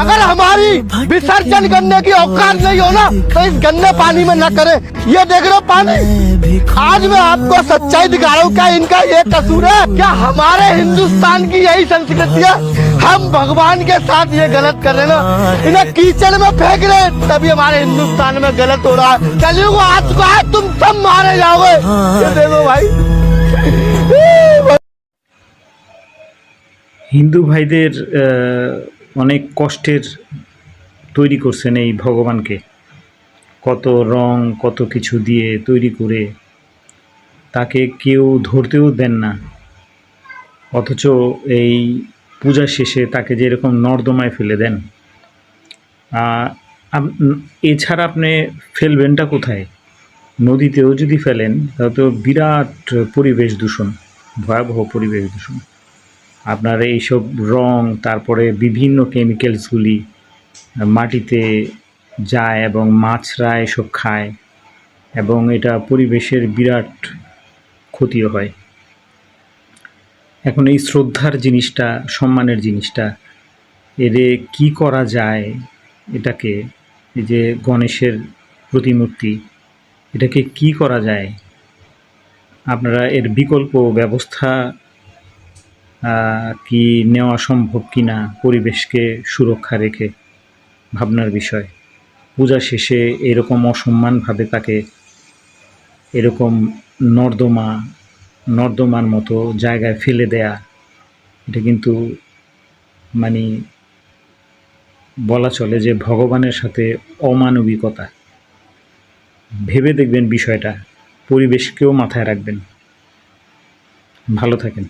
अगर हमारी विसर्जन करने की औकात नहीं हो ना तो इस गंदे पानी में न करे ये देख रहे हो पानी आज मैं आपको सच्चाई दिखा रहा हूँ क्या इनका ये कसूर है क्या हमारे हिंदुस्तान की यही संस्कृति है हम भगवान के साथ ये गलत कर रहे हैं ना इन्हें कीचड़ में फेंक रहे हैं, तभी हमारे हिंदुस्तान में गलत हो रहा है कलयुग आ चुका है तुम सब मारे जाओगे ये देखो भाई হিন্দু ভাইদের আহ, অনেক কষ্টের তৈরি করছেন এই ভগবানকে। কত রং, কত কিছু দিয়ে তৈরি করে তাকে কেউ ধরতেও দেন না। অথচ এই পূজা শেষে তাকে যেরকম নর্দমায় ফেলে দেন। এছাড়া আপনি ফেলবেনটা কোথায়? নদীতেও যদি ফেলেন তাহলে তো বিরাট পরিবেশ দূষণ, ভয়াবহ পরিবেশ দূষণ। আপনার এইসব রং, তারপরে বিভিন্ন কেমিক্যালসগুলি মাটিতে যায় এবং মাছরা এসব খায় এবং এটা পরিবেশের বিরাট ক্ষতিও হয়। এখন এই শ্রদ্ধার জিনিসটা, সম্মানের জিনিসটা, এরে কি করা যায় এটাকে, এই যে গণেশের প্রতিমূর্তি, এটাকে কি করা যায়? আপনারা এর বিকল্প ব্যবস্থা কি নেওয়া সম্ভব কি না পরিবেশকে সুরক্ষা রেখে ভাবনার বিষয়। পূজা শেষে এরকম অসম্মানভাবে তাকে এরকম নর্দমা, নর্দমার মতো জায়গায় ফেলে দেয়া, এটা কিন্তু মানে বলা চলে যে ভগবানের সাথে অমানবিকতা। ভেবে দেখবেন বিষয়টা, পরিবেশকেও মাথায় রাখবেন। ভালো থাকেন।